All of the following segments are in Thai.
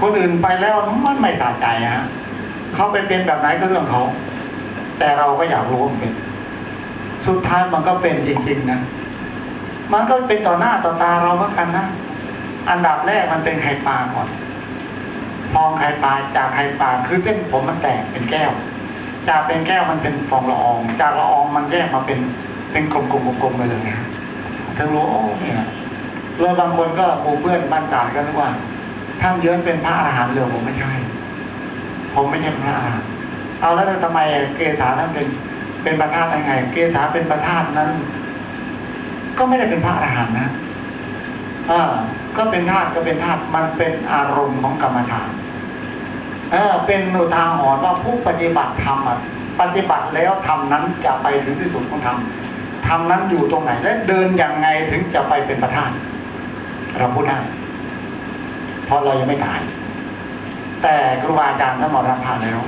คนอื่นไปแล้วมันไม่สะใจฮะเขาไปเป็นแบบไหนก็เรื่องเขาแต่เราก็อยากรู้มันเป็น สุดท้ายมันก็เป็นจริงๆนะมันก็เป็นต่อหน้าต่อตาเราเหมือนกันนะอันดับแรกมันเป็นไข่ปลาก่อนฟองไข่ปลาจากไข่ปลาคือเส้นผมมันแตกเป็นแก้ว จากเป็นแก้วมันเป็นฟองละออง จากละอองมันแยกมาเป็นเป็นกลมๆๆๆไปเลยนะถึงรู้โอ้เนี่ยเราบางคนก็หมู่เพื่อนบ้านจ่ายกันว่า ท่านเยือนเป็นพระอรหันต์เลยผมไม่ใช่ ผมไม่ใช่พระอรหันต์เอาแล้วทำไมเกษาท่านเป็นเป็นประธานยังไง เกษาเป็นประธานนั้น ก็ไม่ได้เป็นพระอรหันต์นะอ่าก็เป็นธาตุก็เป็นธาตุมันเป็นอารมณ์ของกรรมฐาน เออ เป็นอุทาหรณ์ว่าผู้ปฏิบัติธรรมอะปฏิบัติแล้วธรรมนั้นจะไปถึงที่สุดของธรรมธรรมนั้นอยู่ตรงไหนและเดินอย่างไงถึงจะไปเป็นประธานเราพูดได้ เพราะเรายังไม่ตาย แต่ครูบาอาจารย์ท่านมรณภาพแล้ว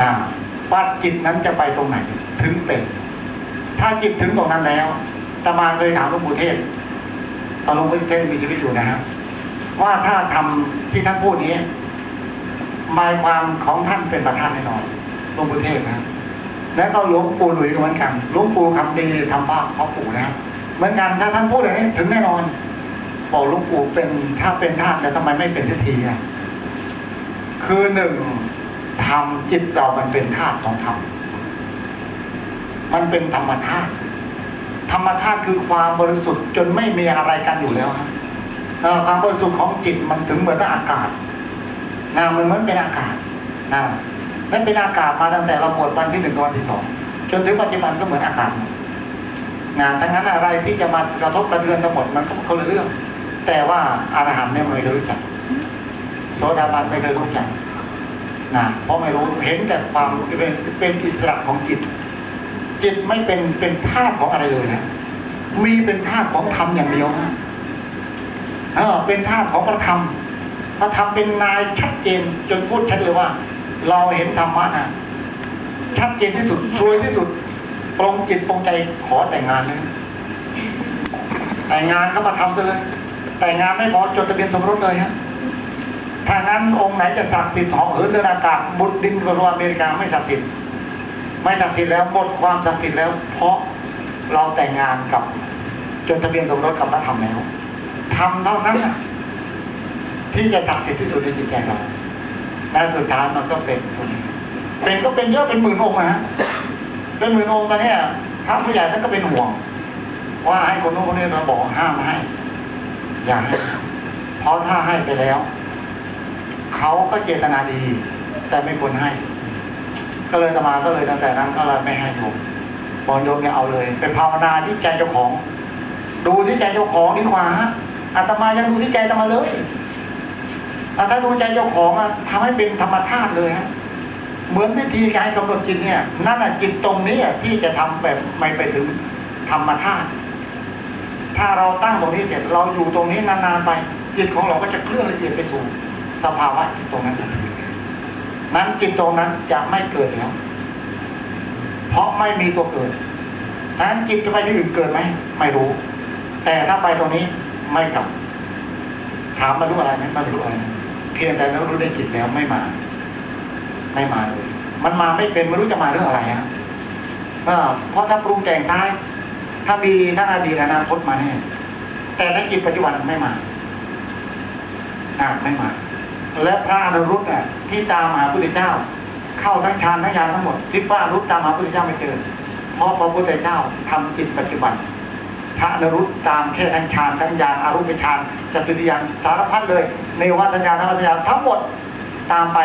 อ่าว่าจิตนั้นจะไปตรงไหน ถึงเป็น ถ้าจิตถึงตรงนั้นแล้วตมาเคยถามหลวงปู่เทศตอนหลวงปู่เทศมีชีวิตอยู่นะฮะว่าถ้าทำที่ท่านพูดนี้หมายความของท่านเป็นประธานแน่นอนหลวงปู่เทศนะแล้วก็หลวงปู่หลุยส์เหมือนกันหลวงปู่คำดีทำบ้าพ่อปู่นะเหมือนกันถ้าท่านพูดอย่างนี้ถึงแน่นอน บอกลวงปู่เป็นถ้าเป็นธาตุแล้วทำไมไม่เป็นสักทีอะคือหนึ่งทำจิตเรามันเป็นธาตุของธรรมมันเป็นธรรมธาตุธรรมธาตุคือความบริสุทธิ์จนไม่มีอะไรกันอยู่แล้วนะเอ่อความบริสุทธิ์ของจิตมันถึงเหมือนอากาศนะมันเหมือนเป็นอากาศนะนั่นเป็นอากาศมาตั้งแต่เราบวชวันที่หนึ่งวันที่สองจนถึงปัจจุบันก็เหมือนอากาศงานทั้งนั้นอะไรที่จะมากระทบกระเทือนทั้งหมดมันก็คนละเรื่อง แต่ว่าอารหันต์เนี่ยไม่เคยรู้จักโสดาบันไม่เคยรู้จักนะเพราะไม่รู้เห็นแต่ความเป็นเป็นอิสระของจิต จิตไม่เป็นเป็นธาตุของอะไรเลยนะมีเป็นธาตุของธรรมอย่างเดียวนะเออเป็นธาตุของพระธรรมพระธรรมเป็นนายชัดเจนจนพูดชัดเลยว่า เราเห็นธรรมะนะชัดเจนที่สุดรวยที่สุดปรงจิตปรงใจขอแต่งงานเลยแต่งงานก็มาทำเลย แต่งงานไม่พอจดทะเบียนสมรสเลยฮะถ้างั้นองค์ไหนจะศักดิ์สิทธิ์หอเหินเดินอากาศบุตรดินกว่าอเมริกาไม่ศักดิ์สิทธิ์ไม่ศักดิ์สิทธิ์แล้วหมดความศักดิ์สิทธิ์แล้ว เพราะเราแต่งงานกับจดทะเบียนสมรสกับพระธรรมแล้วทำเท่านั้นที่จะศักดิ์สิทธิ์ที่สุดในจิตใจเราและสุดท้ายมันก็เป็นคนนี้เป็นก็เป็นเยอะเป็นหมื่นองค์นะฮะเป็นหมื่นองค์ตอนนี้ยพระผู้ใหญ่ท่านก็เป็นห่วง ว่าให้คนโน้นคนนี้เราบอกห้ามให้ อย่าให้เพราะถ้าให้ไปแล้ว เขาก็เจตนาดี แต่ไม่ควรให้ ก็เลยอาตมาก็เลยตั้งแต่นั้นก็เลยไม่ให้โยมบอกโยมเนี่ยเอาเลยเป็นภาวนาที่ใจเจ้าของ ดูที่ใจเจ้าของดีกว่าอาตมายังดูที่ใจตมาเลยถ้าดูใจเจ้าของอะทำให้เป็นธรรมชาติเลยฮะเหมือนวิธีการกำหนดจิตเนี่ย นั่นอะจิตตรงนี้อะที่จะทำแบบไม่ไปถึงธรรมชาติ ถ้าเราตั้งตรงนี้เสร็จเราอยู่ตรงนี้นานๆไปจิตของเราก็จะเคลื่อนละเอียดไปสู่สภาวะจิตตรงนั้นนั้นจิตตรงนั้นจะไม่เกิดแล้วเพราะไม่มีตัวเกิดนั้นจิตจะไปที่อื่นเกิดไหมไม่รู้ แต่ถ้าไปตรงนี้ไม่กลับ ถามมารู้อะไรไหมมารู้อะไรเพียงแต่เรารู้ได้จิตแล้วไม่มา ไม่มาเลยมันมาไม่เป็นไม่รู้จะมาเรื่องอะไรฮะเออเพราะถ้าปรุงแต่งท้าย ถ้ามีทั้งอดีตอนาคตมาแน่แต่ในจิตปัจจุบันไม่มาอ่าไม่มา และพระอนุรุตเนี่ยที่ตามหาพุทธเจ้า เข้าทั้งฌานทั้งญาณทั้งหมดที่พระอนุรุตตามหาพุทธเจ้าไม่เจอเพราะพระพุทธเจ้าทำจิตปัจจุบัน พระนรุตตามแค่ทั้งฌานทั้งญาณอารูปฌานจตุติยานสารพัดเลย ในวัฏญาณธรรมญาณทั้งหมดตามไป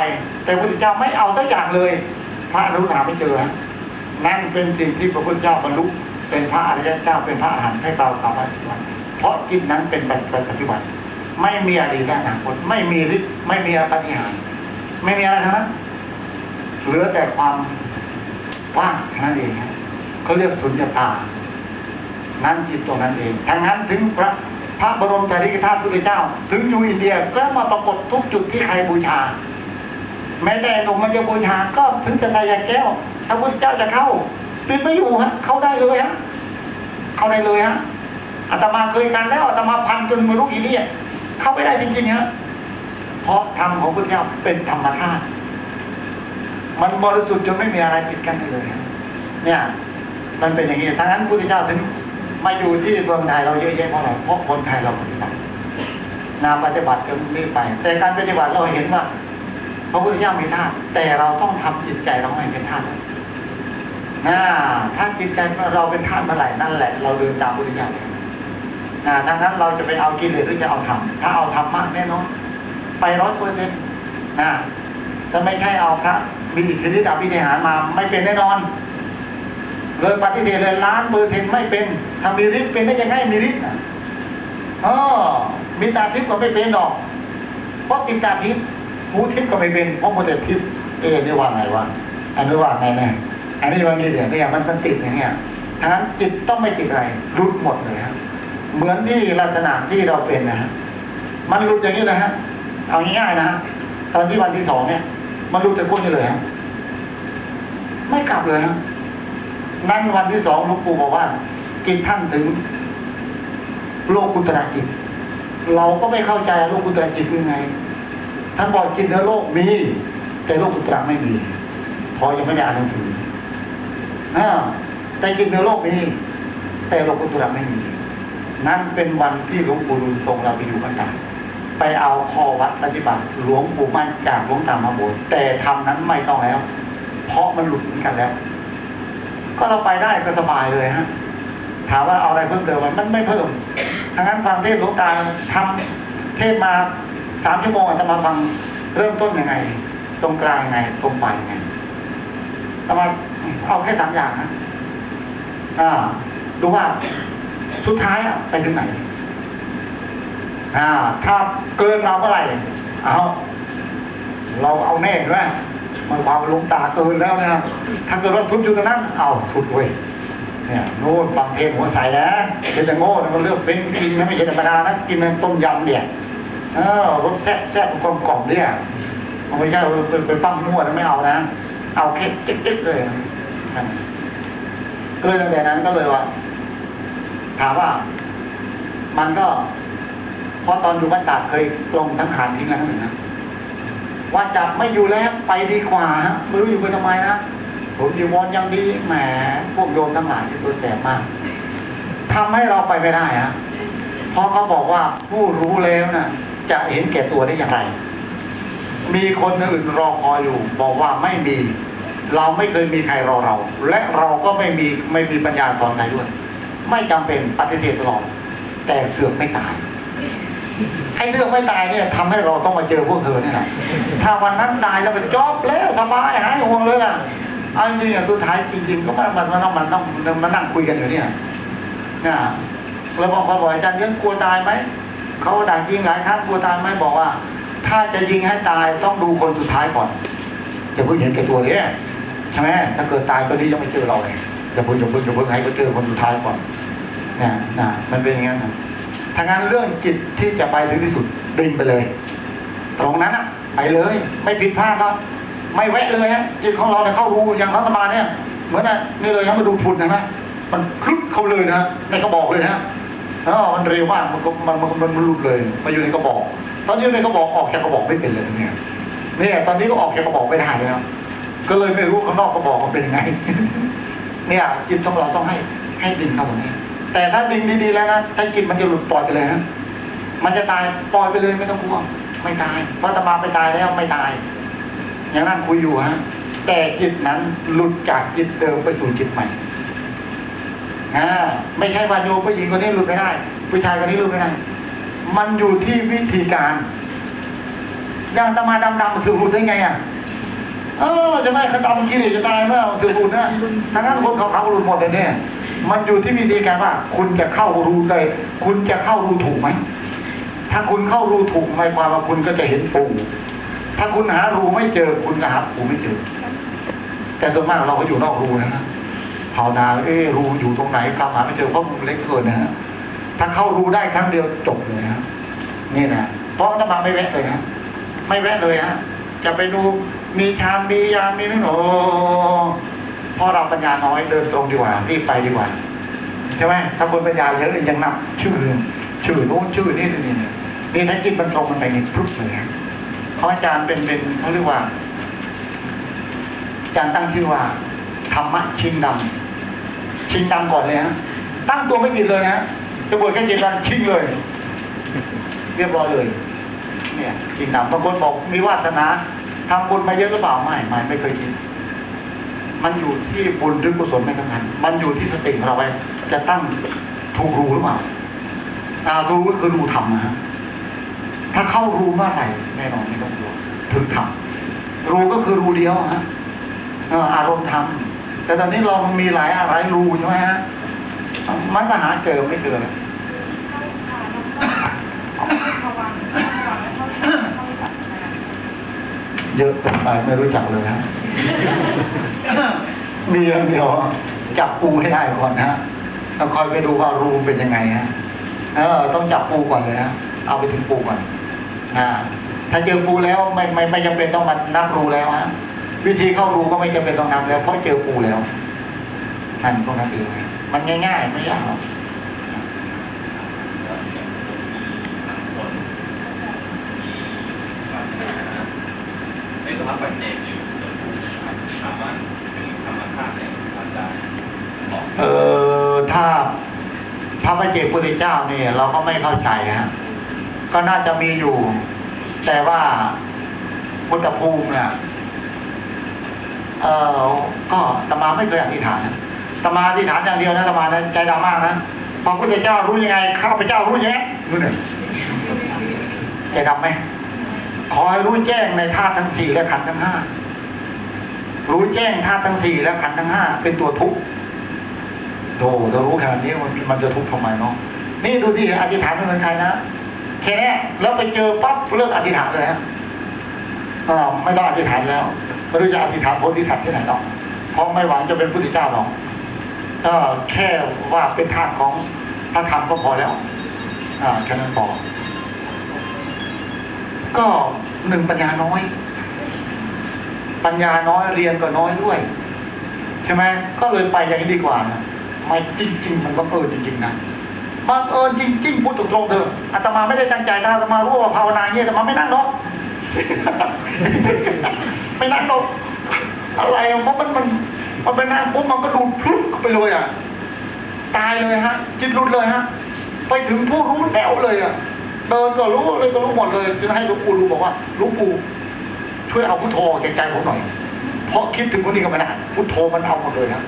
แต่พระพุทธเจ้าไม่เอาสักอย่างเลย พระนรุตหาไม่เจอฮะนั่นเป็นสิ่งที่พระพุทธเจ้าบรรลุ เป็นพระอริยเจ้าเป็นพระอรหันต์ให้เราสามารถปฏิบัติเพราะจิตนั้นเป็นปัจจุบันไม่มีอดีตและอนาคตไม่มีฤทธิ์ไม่มีอปฏิหารไม่มีอะไรทั้งนั้นเหลือแต่ความว่างแค่นั้นเองเขาเรียกสุญญตา นั้นจิตตรงนั้นเองทั้งนั้นถึงพระพระบรมสารีริกธาตุพุทธเจ้า ถึงอยู่อินเดียก็มาปรากฏทุกจุดที่ใครบูชา แม้แต่หนุ่มมันจะบูชาก็ถึงจะตายแก้วถ้าพุทธเจ้าจะเข้า ปิดไม่อยู่ฮะเข้าได้เลยฮะเข้าได้เลยฮะอาตมาเคยกันแล้วอาตมาพันจนไม่รู้กี่เนี่ยเข้าไปได้จริงๆฮะเพราะธรรมของพระพุทธเจ้าเป็นธรรมชาติมันบริสุทธิ์จนไม่มีอะไรปิดกั้นเลยเนี่ย มันเป็นอย่างนี้ทั้งนั้นพระพุทธเจ้าถึงมาอยู่ที่เมืองไทยเราเยอะแยะเพราะอะไรเพราะคนไทยเราปฏิบัติงาปฏิบัติก็ไม่ไป แต่การปฏิบัติเราเห็นว่าพระพุทธเจ้ามีธาตุแต่เราต้องทำจิตใจเราให้เป็นธาตุ นะถ้าจิตใจเราเป็นธาตุเมื่อไหร่นั่นแหละ เราเดินตามพุทธเจ้านะดังนั้นเราจะไปเอากิเลสหรือจะเอาธรรมถ้าเอาธรรมมากแน่นอนไปร้อยเปอร์เซ็นต์นะจะไม่ใช่เอาพระมีอิทธิฤทธิ์อภินิหารมา ไม่เป็นแน่นอนเลยปฏิเสธเลยล้านเปอร์เซ็นต์ไม่เป็นถ้ามีฤทธิ์เป็นได้ยังไงมีฤทธิ์นะอ๋อมีตาทิพย์ก็ไม่เป็นหรอกเพราะกินตาทิพย์หูทิพย์ก็ไม่เป็นเพราะมันแต่ทิพย์เอ๊ะนี่ว่าไงวะอันนี้ว่าไงแน่ อันนี้มันมีเดี๋ยวเนี่ยมันมันติดอย่างเงี้ยทั้งนั้นจิตต้องไม่ติดอะไรรุดหมดเลยครับเหมือนที่ลักษณะที่เราเป็นนะฮะมันรุดอย่างนี้เลยฮะเอาง่ายๆนะฮะตอนที่วันที่สองเนี่ย มันรุดจากพวกนี้เลยฮะไม่กลับเลยฮะนั้นวันที่สองหลวงปู่บอกว่ากิจท่านถึง โลกุตระจิตเราก็ไม่เข้าใจโลกุตระจิตคือไงท่านบอกจิตในโลกมีแต่โลกุตระไม่มีพอยังไม่ได้อ่านหนังสือ แต่จิตในโลกมีแต่โลกุตระไม่มี นั่นเป็นวันที่หลวงปู่ดูลทรงเราไปอยู่กันตางไปเอาข้อวัดปฏิบัติหลวงปู่มั่นจากหลวงตามาบสถ์แต่ทำนั้นไม่ต้องแล้ว เพราะมันหลุดกันแล้ว ก็เราไปได้ก็สบายเลยฮะถามว่าเอาอะไรเพิ่มเติมมันไม่เพิ่มทั้งนั้นฟังเทศหลวงตาทำเทศมาสามชั่วโมงอาจะมาฟังเริ่มต้นยังไง ตรงกลางยังไง ตรงปลายยังไง แต่มาเอาแค่สามอย่างนะอ่าดูว่าสุดท้ายอะไปถึงไหน อ่า ถ้าเกินเราเมื่อไหร่เอาเราเอาแน่ด้วยมันความลงตาเกินแล้วนะถ้าเกิดว่าทุบอยู่ตรงนั้นเอาทุบเว้ยเนี่ยโน่นฟังเพลงหัวใสนะเป็นแต่โง่นะมันเลือกเป็นกินนะไม่ใช่ธรรมดานะกินต้มยำเนี่ยเออรสแซ่บแซ่บกลมกล่อมเนี่ยมันไม่ใช่ไปไปปั้มมั่วนะไม่เอานะ เอาแค่จิ๊กๆเลยก็เลยตั้งแต่นั้นก็เลยว่า ถามว่า มันก็เพราะตอนอยู่บ้านตากเคยลงทั้งขานทิ้งแล้วหนึ่งนะว่าจับไม่อยู่แล้วไปดีกว่าฮะไม่รู้อยู่ไปทำไมนะผมอยู่วอนยังดีแหมพวกโยมทั้งหลายที่ตัวแสบมากทำให้เราไปไม่ได้ฮะเพราะเขาบอกว่าผู้รู้แล้วนะจะเห็นแก่ตัวได้อย่างไร มีคนอื่นรอคอยอยู่ บอกว่าไม่มี เราไม่เคยมีใครรอเรา และเราก็ไม่มีไม่มีปัญญาสอนใครด้วย ไม่จำเป็นปฏิเสธตลอดแต่เสือกไม่ตายไอ้เรื่องไม่ตายเนี่ยทำให้เราต้องมาเจอพวกเธอเนี่ยนะถ้าวันนั้นตายแล้วเป็นจอบแล้วสบายหายห่วงเลยล่ะอาจริงๆอะสุดท้ายจริงๆ ก็มันมันต้องมันต้องมานั่งคุยกันอยู่เนี่ยนะแล้วบางคนบอกอาจารย์เรื่องกลัวตายไหมเขาด่ายิงหลายครั้งกลัวตายไหมบอกว่า ถ้าจะยิงให้ตายต้องดูคนสุดท้ายก่อนจะเพิ่งเห็นแก่ตัวเนี่ยใช่ไหมถ้าเกิดตายก็ดีจะไม่เจอเราเลยจะเพิ่งจะเพิ่งจะเพิ่งให้เขาเจอคนสุดท้ายก่อนเนี่ยนะมันเป็นอย่างนั้นนะทางนั้นเรื่องจิตที่จะไปถึงที่สุดดึงไปเลย ตรงนั้นอะไปเลย ไม่ผิดพลาดครับไม่แวะเลยฮะจิตของเราเนี่ยเข้ารู้อย่างรัฐบาลเนี่ยเหมือนน่ะนี่เลยครับมาดูฝุ่นนะนะมันคลึกเข้าเลยนะในกระบอกเลยนะอ๋อมันเร็วมากมันก็มันมันมันมันหลุดเลยมาอยู่ในกระบอก ตอนนี้ในกระบอกออกจากกระบอกไม่เป็นเลยเนี่ยเนี่ยตอนนี้ก็ออกจากกระบอกไม่ได้เลยครับก็เลยไม่รู้ข้างนอกกระบอกมันเป็นยังไง เนี่ยจิตของเราต้องให้ให้ดึงเขาตรงนี้แต่ถ้าดึงดีๆแล้วนะถ้าจิตมันจะหลุดปล่อยไปเลยนะมันจะตายปล่อยไปเลยไม่ต้องกลัวไม่ตายเพราะตมาไปตายแล้วไม่ตาย อย่างนั้นคุยอยู่ฮะแต่จิตนั้นหลุดจากจิตเดิมไปสู่จิตใหม่อ่าไม่ใช่ว่าโยมผู้หญิงคนนี้หลุดไม่ได้ผู้ชายคนนี้หลุดไม่ได้ มันอยู่ที่วิธีการอย่างตมาดำๆคือหลุดได้ไงอะเออจะไม่เขาดำกิเลสจะตายเมื่อถือบุญนะทั้งนั้นคนเขาเขาหลุดหมดเลยเนี่ย มันอยู่ที่วิธีการว่า คุณจะเข้ารูเลยคุณจะเข้ารูถูกไหมถ้าคุณเข้ารูถูกหมายความว่าคุณก็จะเห็นปูถ้าคุณหารูไม่เจอ คุณก็หาปูไม่เจอ แต่ส่วนมากเราก็อยู่นอกรูนะฮะภาวนาเอ้รูอยู่ตรงไหนคำหาไม่เจอเพราะมันเล็กเกินนะฮะ ถ้าเข้ารู้ได้ครั้งเดียวจบเลยนะนี่นะเพราะอามาไม่แวะเลยนะไม่แวะเลยฮะจะไปดูมีชามมียามมีนั่นโอ้พราะเราปัญญาน้อยเดินตรงดีกว่ารีบไปดีกว่าใช่ไหมถ้าคนปัญญาเยอะเลยยังนับชื่อชื่อโน้นชื่อนี่นี่นี่นี่ถ้าจิตมันตรงมันไปนี่พรุบเลยฮะของอาจารย์เป็นเป็นเขาเรียกว่าอาจารย์ตั้งชื่อว่าธรรมะชิงดำชิงดำก่อนเลยฮะตั้งตัวไม่ผิดเลยฮะ จะบวชแค่เจ็ดวันชิงเลย เรียบร้อยเลย เนี่ยชิงดำบางคนบอกมีวาสนาทำบุญมาเยอะหรือเปล่าไม่ไม่ไม่เคยคิดมันอยู่ที่บุญหรือกุศลไม่สำคัญมันอยู่ที่สติของเราไปจะตั้งถูกรู้หรือเปล่าอ่ารู้ก็คือรู้ธรรมนะฮะถ้าเข้ารู้เมื่อไหร่แน่นอนไม่ต้องกลัวถึงธรรมรู้ก็คือรู้เดียวฮะเอ่ออารมณ์ธรรมแต่ตอนนี้เรามีหลายอะไรรู้ใช่ไหมฮะ มันก็หาเจอไม่เจอเลยเยอะเกินไปไม่รู้จักเลยฮะมีอย่างเดียวจับปูให้ได้ก่อนนะฮะแล้วคอยไปดูว่ารูเป็นยังไงฮะเออ ต้องจับปูก่อนเลยฮะเอาไปถึงปูก่อน อ่า ถ้าเจอปูแล้วไม่ไม่ไม่จำเป็นต้องมานับรูแล้วฮะวิธีเข้ารูก็ไม่จำเป็นต้องนับแล้วเพราะเจอปูแล้วนั่นตรงนั้นเอง มันง่ายๆไม่ยากหรอกในสภาพปัจเจกอยู่ถามว่าเป็นธรรมชาติในอาจารย์บอกเออถ้าพระพระเจ้าพุทธเจ้าเนี่ย เราก็ไม่เข้าใจฮะก็น่าจะมีอยู่ แต่ว่าพุทธภูมิเนี่ยเออก็ตมาไม่เคยอธิษฐานนะ ตมาอธิษฐานอย่างเดียวนะตมานะใจดำมากนะพระพุทธเจ้ารู้ยังไง ข้าพเจ้ารู้ยังไงรู้หนึ่งใจดำไหมขอให้รู้แจ้งในธาตุทั้งสี่และขันธ์ทั้งห้ารู้แจ้งธาตุทั้งสี่และขันธ์ทั้งห้าเป็นตัวทุกข์โธ่จะรู้ขนาดนี้มันมันจะทุกข์ทำไมเนาะนี่ดูที่อธิษฐานไม่เหมือนใครนะแค่นี้แล้วไปเจอปั๊บเลิกอธิษฐานเลยฮะอ่าไม่ต้องอธิษฐานแล้วไม่รู้จะอธิษฐานโพธิสัตว์ที่ไหนหรอกเพราะไม่หวังจะเป็นพุทธเจ้าหรอก ก็แค่ว่าเป็นธาตุของพระธรรมก็พอแล้ว อ่าแค่นั้นพอก็หนึ่งปัญญาน้อย ปัญญาน้อยเรียนก็น้อยด้วย ใช่ไหมก็เลยไปอย่างนี้ดีกว่านะไม่จริง ๆ มันก็เออจริงๆนะบังเอิญจริงๆพูดตรงๆเถอะอาตมาไม่ได้ตั้งใจนะอาตมารู้ว่าภาวนาอย่างนี้อาตมาไม่นั่งหรอกไม่นั่งหรอกอะไรเพราะมันมัน มันไปนั่งปุ๊บมันก็ดูดพลุบเข้าไปเลยอะ ตายเลยฮะ จิตหลุดเลยฮะ ไปถึงผู้รู้แล้วเลยอะเดินก็รู้เลยก็รู้หมดเลยจึงให้หลวงปู่รู้บอกว่าหลวงปู่ช่วยเอาพุทโธแก่ใจผมหน่อย เพราะคิดถึงคนนี้ก็ไม่ได้พุทโธมันเอาหมดเลยฮะ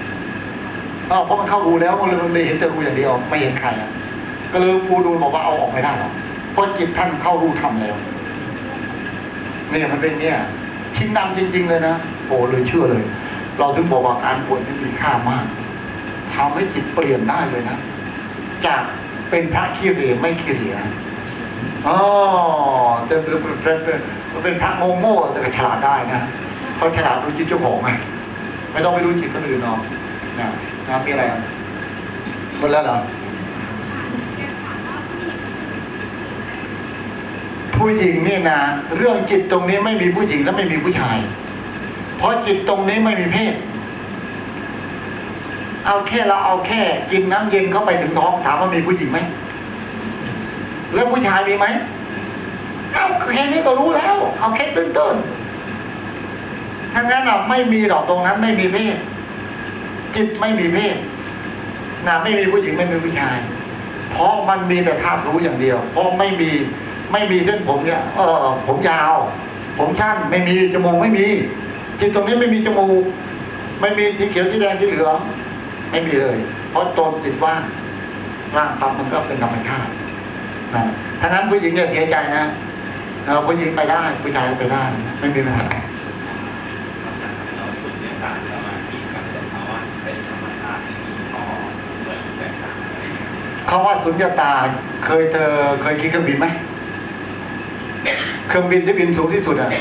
เออเพราะมันเข้ารูแล้วมันเลยมันเลยเห็นแต่รูอย่างเดียวไม่เห็นใครอะก็เลยลวงปู่ดูบอกว่าเอาออกไม่ได้หรอกเพราะจิตท่านเข้ารู้ทำแล้วเนี่ยมันเป็นเนี่ยชิ้นนำจริง ๆ เลยนะโอ้เลยเชื่อเลย เราถึงบอกว่าการบวชนี่มีค่ามากทำให้จิตเปลี่ยนได้เลยนะ จากเป็นพระขี้เหร่ไม่ขี้เหร่อ๋อแต่เป็นเป็นเป็นเป็นพระโง่โง่แต่ก็ฉลาดได้นะเขาฉลาดรู้จิตเจ้าของไงไม่ต้องไปรู้จิตคนอื่นเนาะนะนะมีอะไรหมดแล้วเหรอผู้หญิงนี่นะเรื่องจิตตรงนี้ไม่มีผู้หญิงและไม่มีผู้ชาย เพราะจิตตรงนี้ไม่มีเพศ เอาแค่เราเอาแค่กินน้ำเย็นเข้าไปถึงท้องถามว่ามีผู้หญิงไหมแล้วผู้ชายมีไหมเอาแค่นี้ก็รู้แล้ว เอาแค่ตื้นๆทั้งนั้นเราไม่มีหรอกตรงนั้นไม่มีเพศ จิตไม่มีเพศนะไม่มีผู้หญิงไม่มีผู้ชาย เพราะมันมีแต่ธาตุรู้อย่างเดียว เพราะไม่มีไม่มีเส้นผมเนี่ยเออผมยาว ผมสั้นไม่มีจมูกไม่มี จิตตรงนี้ไม่มีจมูกไม่มีสีเขียวสีแดงสีเหลืองไม่มีเลย เพราะตนจิตว่างร่างปั๊บมันก็เป็นธรรมชาตินะถ้านั้นผู้หญิงเนี่ยเสียใจนะเออผู้หญิงไปได้ผู้ชายไปได้ไม่มีปัญหาเราฝึกในการสมาธิกับสภาวะเป็นธรรมชาติที่มีข้อเหมือนแตกต่าว่าสุญญตา เคยเธอเคยขี่เครื่องบินไหม เครื่องบินที่บินสูงที่สุดอะ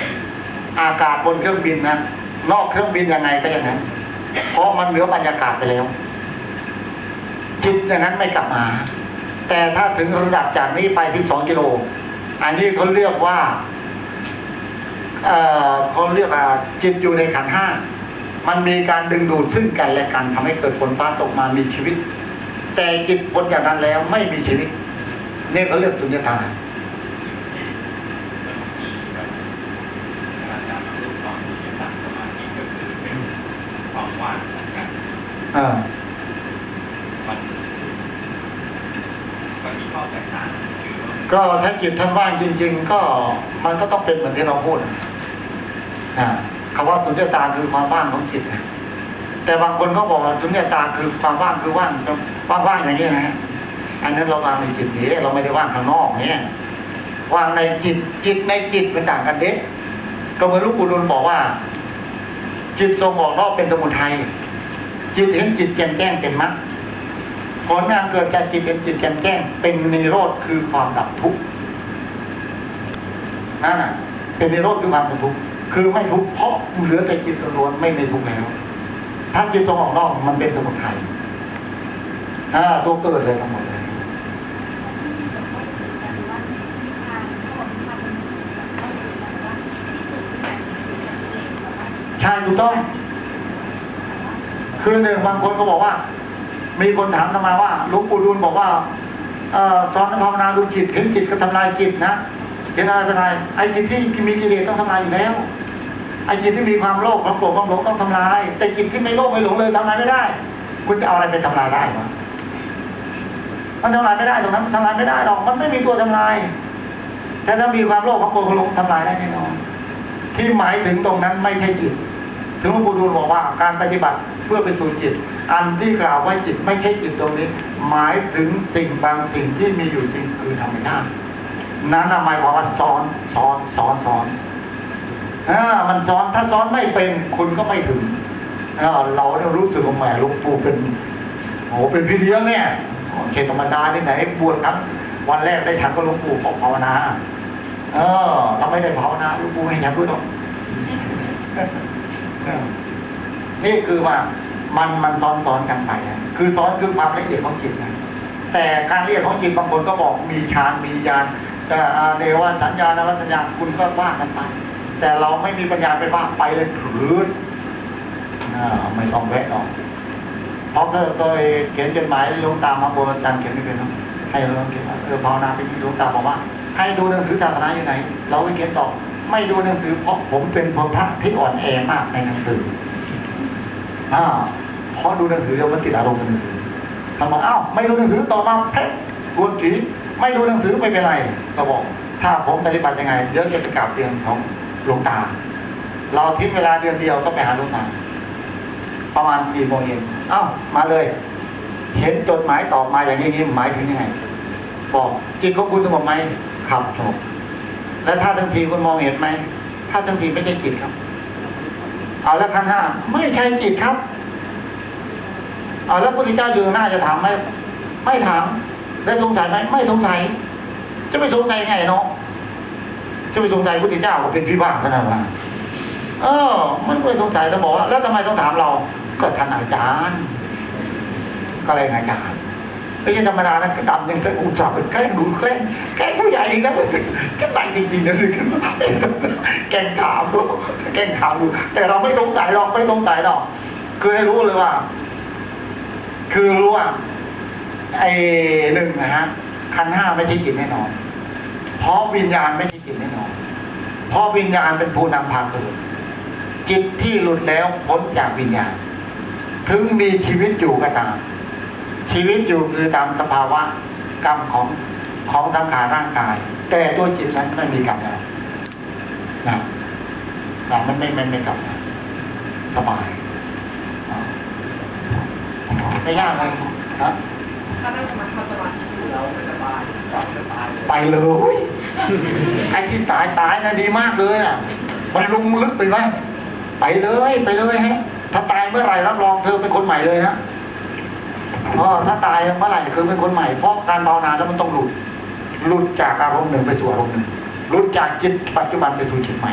อากาศบนเครื่องบินนะนอกเครื่องบินยังไงก็อย่างนั้นเพราะมันเหนือบรรยากาศไปแล้วจิตอย่างนั้นไม่กลับมา แต่ถ้าถึงระดับจากนี้ไปที่สองกิโล อันนี้เขาเรียกว่าเอ่อเขาเรียกว่าจิตอยู่ในขันห้ามันมีการดึงดูดซึ่งกันและกันทำให้เกิดฝนฟ้าตกมามีชีวิต แต่จิตพ้นจากนั้นแล้วไม่มีชีวิตนี่เขาเรียกสุญญตา ออมันมันมีข้อแตกต่างคือว่าก็ถ้าจิตท่านว่างจริง ๆ ก็มันก็ต้องเป็นเหมือนที่เราพูดอ่าคำว่าสุญญตาคือความว่างของจิตนะแต่บางคนก็บอกว่าสุญญตาคือความว่างคือว่างว่างว่างๆอย่างนี้นะฮะอันนั้นเราวางในจิตนี้เราไม่ได้ว่างข้างนอกเนี่ยวางในจิตจิตในจิตเป็นต่างกันเด็ก็เหมือนหลูกปู่ดุลบอกว่า จิตทรงบอกรอบเป็นสมุทัย จิตเห็นจิตแจ่มแจ้งเป็นมรรคผลงานเกิดจากจิตเป็นจิตแจ่มแจ้ง เป็นนิโรธคือความดับทุกข์นั่นน่ะเป็นนิโรธคือความดับทุกข์คือไม่ทุกข์เพราะเหลือแต่จิตล้วนไม่มีทุกข์แล้วถ้าจิตทรงออกนอกมันเป็นสมุทัยอ่าตัวเกิดเลยทั้งหมดเลยใช่ถูกต้อง คือหนึ่งบางคนก็บอกว่า มีคนถามทำไมาว่าหลวงปู่ดูลบอกว่าเอสอนภาวนาดูจิตเห็นจิตก็ทำลายจิตนะเห็นอะไรเป็นไรไอ้จิตที่มีกิเลสต้องทำลายอยู่แล้วไอ้จิตที่มีความโลภความโกรธความหลงต้องทำลาย แต่จิตที่ไม่โลภไม่หลงเลยทำลายไม่ได้ คุณจะเอาอะไรไปทำลายได้วะมันทำลายไม่ได้ตรงนั้นทำลายไม่ได้หรอกมันไม่มีตัวทำลาย แต่ถ้ามีความโลภความโกรธความหลงทำลายได้แน่นอนที่หมายถึงตรงนั้นไม่ใช่จิตถึงหลวงปู่ดูลบอกว่าการปฏิบัติ พื่อไปสู่จิต อันที่กล่าวไว่าจิตไม่ใช่จิตตรงนี้ หมายถึงสิ่งบางสิ่งที่มีอยู่จริงคือธรรมชาตินั้นหมายความว่าซ้อนซ้อนซ้อนซ้อนอ่ามันซ้อนถ้าซ้อนไม่เป็นคุณก็ไม่ถึงอ่าเราเนี่ยรู้สึกว่าแหมหลวงปู่เป็นโอ้เป็นพี่เลี้ยงเนี่ยเขตธรรมดาที่ไหนบวชครับ วันแรกได้ฉันก็หลวงปู่บอกภาวนา เออ เราไม่ได้ภาวนาหลวงปู่ให้ฉันด้วยหรอก นี่คือว่ามันมันซ้อนซ้อนกันไปคือซ้อนคือความละเอียดของจิตนะแต่การละเอียดของจิตบางคนก็บอกมีฌานมีญาณแต่อ่าเดวสัญญาณวัสัญญาคุณก็ว่ากันไปแต่เราไม่มีปัญญาไปว่าไปเลยถืออ่าไม่ต้องแวะหรอกเพราะเคยเคยเขียนจดหมายหลวงตามาโบราจันทร์เขียนไม่เป็นหรอกให้เราเขียนเออภาวนาไปที่หลวงตาบอกว่า ให้ดูหนังสือศาสนาอยู่ไหน เราก็เขียนตอบไม่ดูหนังสือเพราะผมเป็นพระที่อ่อนแอมากในหนังสือ อ่าเพราะดูหนังสือเดี๋ยวมันติดอารมณ์หนังสือทำมาอ้าวไม่ดูหนังสือต่อมาเพ็กวนผีไม่ดูหนังสือไม่เป็นไรก็บอก ถ้าผมปฏิบัติยังไงเดี๋ยวจะไปกราบเตียงของหลวงตา เราทิ้งเวลาเดือนเดียวก็ไปหาหลวงตาประมาณสี่โมงเย็นเอ้ามาเลย เห็นจดหมายตอบมาอย่างนี้หมายถึงยังไงบอกจิตของคุณสงบไหมครับสงบแล้วถ้าทันทีคุณมองเห็นไหมถ้าทันทีไม่ใช่จิตครับ เอาแล้วขั้นห้าไม่ใช่จิตครับ เอาแล้วพระพุทธเจ้าอยู่หน้าจะถามไหมไม่ถามได้สงสัยไหมไม่สงสัยจะไปสงสัยไงเนาะจะไปสงสัยพระพุทธเจ้าก็เป็นพิบัติขนาดนั้นเออ มันไม่สงสัยแล้วบอกว่าแล้วทำไมต้องถามเรา ก็ท่านอาจารย์ ก็เลยอาจารย์ ไม่ใช่ธรรมดานะกระดำยังจะอุตส่าห์เป็นแกล้งดูแกล้งแกล้งผู้ใหญ่อีกนะแกล้งจริงๆนะคือแกล้งถามดูแกล้งถามดูแต่เราไม่สงสัยหรอกไม่สงสัยหรอกคือให้รู้เลยว่า คือรู้ว่าไอ้หนึ่งนะฮะขันห้าไม่ใช่จิตแน่นอน เพราะวิญญาณไม่ใช่จิตแน่นอน เพราะวิญญาณเป็นผู้นำพาเกิดจิตที่หลุดแล้วพ้นจากวิญญาณ ถึงมีชีวิตอยู่ก็ตาม ชีวิตอยู่คือตามสภาวะกรรมของของสังขารร่างกาย แต่ตัวจิตนั้นไม่มีกรรมแล้วนะนะมันไม่ไม่ไม่กรรมแล้วสบายอ่าไม่ยากเลยนะถ้านั่งสมาธิสมาธิเราไม่สบายเราจะตายเลยไปเลยไอ้ที่ตายตายนะดีมากเลยอะมันลุงลึกไปไหมไปเลย ไปเลยฮะถ้าตายเมื่อไหร่รับรองเธอเป็นคนใหม่เลยนะ อ๋อถ้าตายเมื่อไหร่คือเป็นคนใหม่เพราะการภาวนาแล้วมันต้องหลุดหลุดจากอารมณ์หนึ่งไปสู่อารมณ์หนึ่งหลุดจากจิตปัจจุบันไปสู่จิตใหม่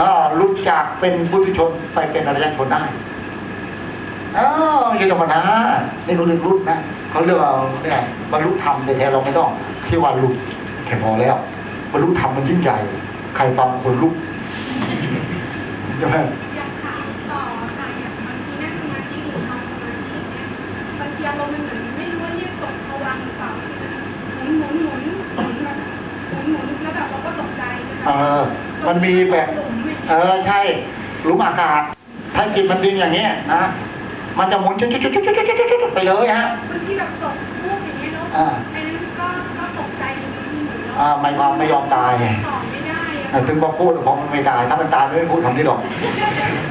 อ๋อหลุดจากเป็นบุตุชนไปเป็นอริยชนได้อ๋อไม่ใช่ธรรมดานี่เขาเรียกรุดนะเขาเรียกว่าเนี่ยบรรลุธรรมแต่แท้เราไม่ต้องที่ว่าหลุดแค่พอแล้วบรรลุธรรมมันยิ่งใหญ่ ใครฟังคนลุกใช่ไหม เออมันมีแบบ เออใช่หลุมอากาศ ถ้าจิตมันดิ้งอย่างเงี้ยนะมันจะหมุนชุดๆๆๆๆๆไปเลยฮะบางทีแบบตกพวกอย่างเงี้ยเนาะอ่าไอ้นั้นก็ก็ตกใจอยู่บางทีเหมือนอ่าเนาะไม่ยอมไม่ยอมตายไงตอบไม่ได้แต่ถึงบอกพูดบอกมันไม่ตายถ้ามันตายไม่พูดคำนี้หรอก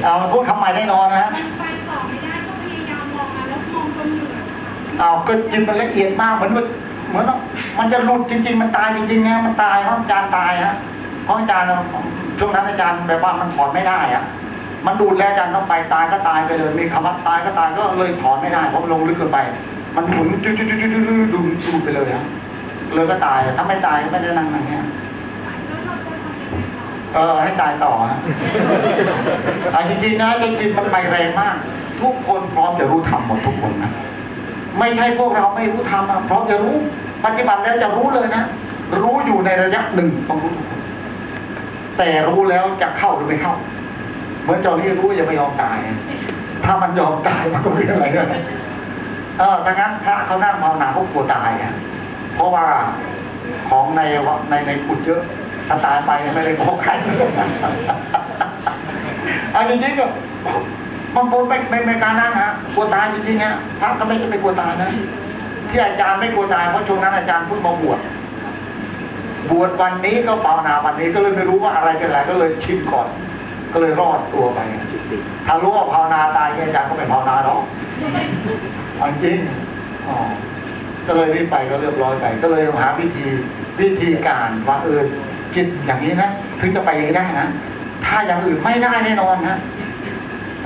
เอามันพูดคำใหม่แน่นอนนะฮะมันไปต่อไม่ได้ก็พยายามมองมาแล้วมองจนเหนื่อยค่ะเอาก็จิตมันละเอียดมากเหมือนว่าเหมือนว่ามันจะหลุดจริง ๆ มันตายจริงๆนะมันตายเพราะอาจารย์ตายฮะ เพราะอาจารย์ช่วงนั้นอาจารย์แบบว่ามันถอนไม่ได้อะมันดูดแล้วอาจารย์ต้องไปตายก็ตายไปเลยมีคำว่าตายก็ตายก็เลยถอนไม่ได้เพราะมันลงลึกเกินไป มันหมุนจุดๆๆๆดูดูดไปเลยฮะเลยก็ตายถ้าไม่ตายก็ไม่ได้นั่งนั่งเนี้ยเออให้ตายต่อฮะอ่จริงๆนะจริงๆมันไปแรงมาก ทุกคนพร้อมจะรู้ธรรมหมดทุกคนนะไม่ใช่พวกเราไม่รู้ธรรมอะพร้อมจะรู้ ปฏิบัติแล้วจะรู้เลยนะ รู้อยู่ในระยะหนึ่งต้องรู้ทุกคน แต่รู้แล้วจะเข้าหรือไม่เข้า เหมือนจ้านี่รู้ยังไม่ยอมตาย ถ้ามันยอมตายมันก็ไม่อะไรเลยเออดังนั้นพระเขานั่งภาวนาเขากลัวตายอะ เพราะว่าของในวะในในขุดเยอะถ้าตายไปไม่ได้บอกใครอันจริงก็บางคนไม่ไม่ไม่การนั่งฮะกลัวตายจริงๆฮะพระก็ไม่ใช่ไม่กลัวตายนะที่อาจารย์ไม่กลัวตายเพราะช่วงนั้นอาจารย์พิ่งมาบวช บวชวันนี้ก็ภาวนาวันนี้ก็เลยไม่รู้ว่าอะไรเป็นอะไรก็เลยชิมก่อน ก็เลยรอดตัวไปถ้ารู้ว่าภาวนาตายเนี่ยจารย์ก็ไม่ภาวนาหรอกเอาจริงอ๋อก็เลยรีบไปก็เรียบร้อยไป ก็เลยหาวิธีวิธีการว่าเออจิตอย่างนี้นะถึงจะไปย่างได้นะถ้าอย่างอื่นไม่ได้แน่นอนนะ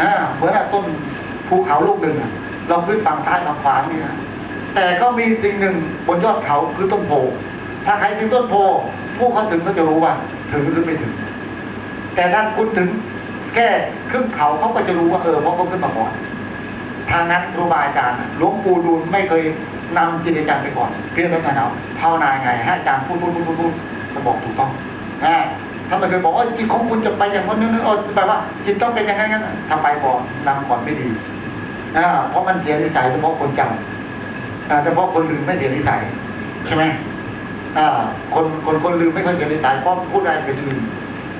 อ่าเหมือนต้นภูเขาลูกหนึ่งเราขึ้นฝั่งซ้ายฝั่งขวาเนี่นะแต่ก็มีสิ่งหนึ่งบนยอดเขาคือต้นโพ ถ้าใครถึงต้นโพผู้เขาถึงก็จะรู้ว่า ถึงหรือไม่ถึง แต่ถ้าคุณถึงแค่ขึ้นเขาเขาก็จะรู้ว่าเออเพราะเขาขึ้นมาก่อนทางนั้นครูบาอาจารย์น่ะหลวงปู่ดูลไม่เคยนำจิตอาจารย์ไปก่อนเพียงแต่ท่านเอาภาวนาไงให้อาจารย์พูดพูดพูดพูดพูดจะบอกถูกต้องนะถ้ามันเคยบอกว่าจิตของคุณจะไปอย่างนั้นนั้นเออแปลว่าจิตต้องเป็นอย่างนั้นงั้นทำไปก่อนนำก่อนไม่ดีอ่าเพราะมันเสียนิสัยเฉพาะคนจำอ่เฉพาะคนลืมไม่เสียนิสัยใช่ไหม อ่าคนคนคนลืมไม่ค่อยเสียนิสัยเพราะพูดอะไรไปลืม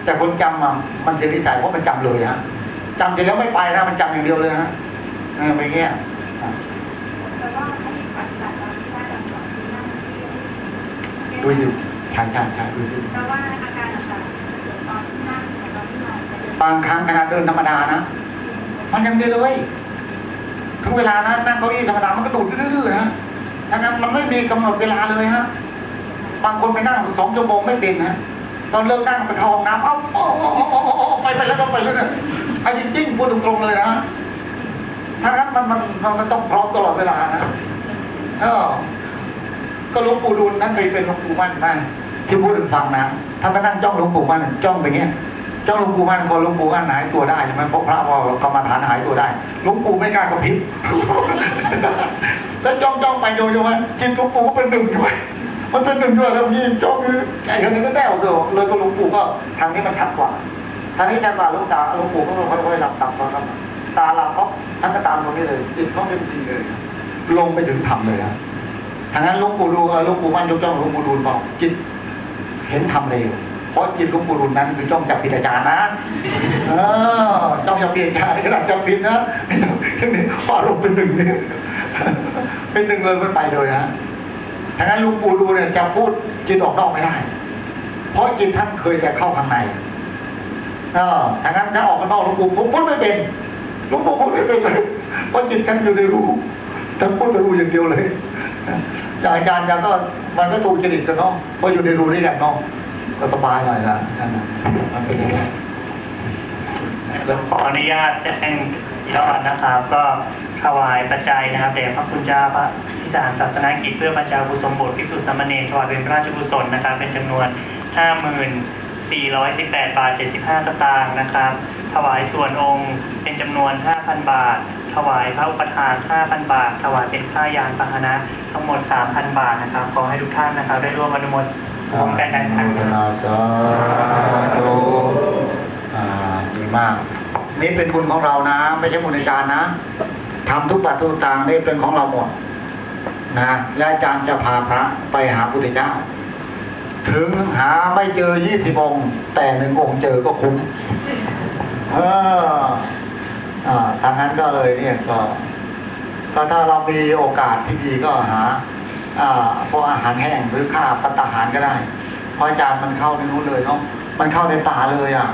แต่คนจำอะมันเสียนิสัยเพราะมันจำเลยฮะจำเสร็จแล้วไม่ไปนะมันจำอย่างเดียวเลยฮะเออไปนอย่างเงี้ยอะแต่ว่าเขามีปัจจัยเงี้ยอ่าดูอยู่ใช่ใช่ใช่ดูอยู่แต่ว่าอาการต่างๆเกิดตอนนั่งกับตอนที่นอนจะเป็นบางครั้งขณะเดินธรรมดานะมันยังดีเลยถึงเวลานะนั่งเก้าอี้ธรรมดามันก็ดูดดื้อๆฮะดังนั้นมันไม่มีกำหนดเวลาเลยฮะ บางคนไปนั่งสองชั่วโมงไม่เป็นฮะตอนเลิกนั่งไปเข้องน้ำเอ้าไปไปแล้วก็ไปแล้วเนี่ยไอ้จริงๆพูดตรงๆเลยนะถ้างั้นมันมันมันต้องพร้อมตลอดเวลานะเออก็หลวงปู่ดูลนั่นเคยเป็นหลวงปู่มั่นนะที่พูดถึงฟังนะถ้าไปนั่งจ้องหลวงปู่มั่นจ้องไปเงี้ยจ้องหลวงปู่มั่นพอหลวงปู่มั่นหายตัวได้ใช่ไหมเพราะพระพอกรรมฐานหายตัวได้หลวงปู่ไม่กล้ากระพริบแล้วจ้องจ้องไปโยโย่ว่าจิตหลวงปู่ก็เป็นหนึ่งด้วย มันเป็นหนึ่งด้วยแล้วยี่จ้องคือไอ้คนนี้ก็แน่วเลยเลยก็หลวงปู่ก็ทางนี้มันชัดกว่าทางนี้ชัดกว่าหลวงตาหลวงปู่ก็ค่อยๆหลับตาครับ ตาหลับเพราะท่านก็ตามตรงนี้เลยจิตเขาเป็นจริงเลย ลงไปถึงธรรมเลยครับทางนั้นหลวงปู่ดูเออหลวงปู่มั่นยกจ้องหลวงปู่ดูลบอกจิต เห็นทำเร็วเพราะจิตหลวงปู่ดูลนั้นคือจ้องจับผิดอาจารย์นะเออจ้องจับผิดอาจารย์ขนาดจับผิดนะแค่นี้พอลงเป็นหนึ่งเนี่ยเป็นหนึ่งเลยมันไปเลยฮะ ทางนั้นลวงปู่ดูเนี่ยจะพูดจิตออกนอกไม่ได้ เพราะจิตท่านเคยแต่เข้าข้างในเออทางนั้นถ้าออกข้างนอกลวงปู่ผมพูดไม่เป็นลวงปู่พูดไม่เป็นเลยเพราะจิตท่านอยู่ในรูท่านพูดแต่รูอย่างเดียวเลยจากอาจารย์ก็มันก็ถูกจริตกันเนาะเพราะอยู่ในรูนี่แหละเนาะก็สบายหน่อยละนั่นนะมันเป็นอย่างนี้ขออนุญาตแจ้งยอดนะครับ ก็ถวายปัจจัยนะครับแด่พระคุณเจ้าพระ จารศาสนกิจเพื่อบรรจาบุสมบทภิกษุสามเณรถวายเป็นพระราชกุศลนะครับ เป็นจำนวน 5418 บาท 75 สตางค์นะครับ ถวายส่วนองค์เป็นจำนวน 5,000 บาท ถวายพระอุปทาน 5,000 บาท ถวายเป็นค่ายานพาหนะทั้งหมด 3,000 บาทนะครับ ขอให้ทุกท่านนะครับ ได้ร่วมอนุโมทร่วมกันดังอนุโมทนาสาธุอ่าดีมาก นี่เป็นบุญของเรานะ ไม่ใช่บุญอาจารย์นะทำทุกปัจทุกต่างนี่เป็นของเราหมด นะและอาจารย์จะพาพระไปหาพุทธเจ้า ถึงหาไม่เจอยี่สิบองค์ แต่หนึ่งองค์เจอก็คุ้มเอออ่าทางนั้นก็เลยเนี่ยก็ถ้าถ้าเรามีโอกาสที่ดีก็หา อ่าพวกอาหารแห้งหรือข้าวปัตตาหารก็ได้ เพราะอาจารย์มันเข้าในนู้นเลยเนาะมันเข้าในป่าเลยอะ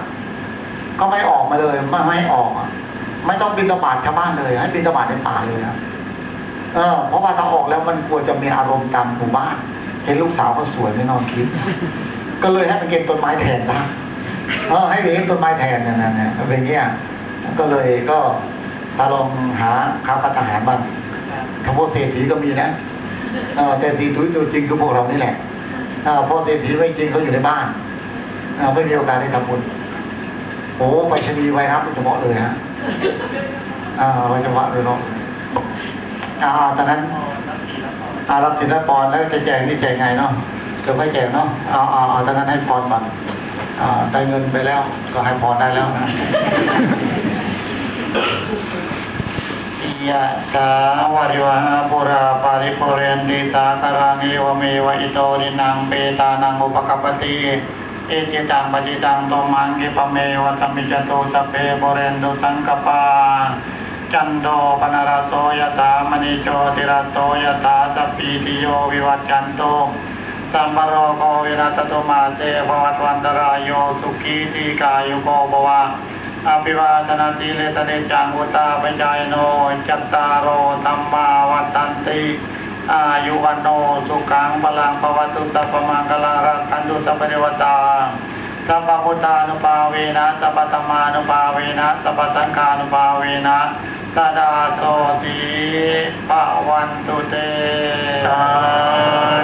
ก็ไม่ออกมาเลยไม่ไม่ออกอะไม่ต้องบินตบาดชาวบ้านเลย ให้บินตบาดในป่าเลยครับ เออเพราะว่าถ้าออกแล้วมันควรจะมีอารมณ์ตามหมู่บ้านเห็นลูกสาวก็สวยไม่นอนคิด ก็เลยให้มันเก็บต้นไม้แทนนะเออให้เลี้ยงต้นไม้แทนเนี่ยนะเนี่ยเป็นอย่างเงี้ยก็เลยก็ตาลองหาข้าวปัตตาหารบ้างคำว่าเศรษฐีก็มีนะเออแต่สีถุยตัวจริงคือพวกเรานี่แหละเออเพราะเศรษฐีไม่จริงเขาอยู่ในบ้านเออไม่มีโอกาสได้ทำบุญโอ้ไปชนีไวรัสโดยเฉพาะเลยฮะอ่าไวเฉพาะเลยเนาะ อ่าตอนนั้นอารับสินรับพรแล้วจะแจกนี่แจกไงเนาะจะไม่แจกเนาะเอาเอาเอาตอนนั้นให้พรก่อนอ่าได้เงินไปแล้ว ก็ให้พรได้แล้วนะยะสาวริวหาปุราปาริปุเรนติสาคารังเอวเมวะอิโตรินังเปตานังอุปกปปติเอจิตังปจิตังโตมังกิปเมวะสมมิจตุสัพเพโบเรนตุสังกปา จันโดปนารโสยตามณิโชติรโสยตาสพปีติโยวิวัจจันโตสัมมโรโควิรัตตุมาเตภวัตวันตรายโยสุขีติกายุโกภวะอภิวาทนาสีเลตเนจังอุตาปจายโนจัตตารโอธรรมาวัตันติอายุวันโนสุขังพลังภวตุสัพมังคลารักันตุสัพเทวตาสัพพพุทธานุภาเวนะสัพพธรรมานุภาเวนะสัพพสังฆานุภาเวนะ กดาโตติปะวันตุเตสา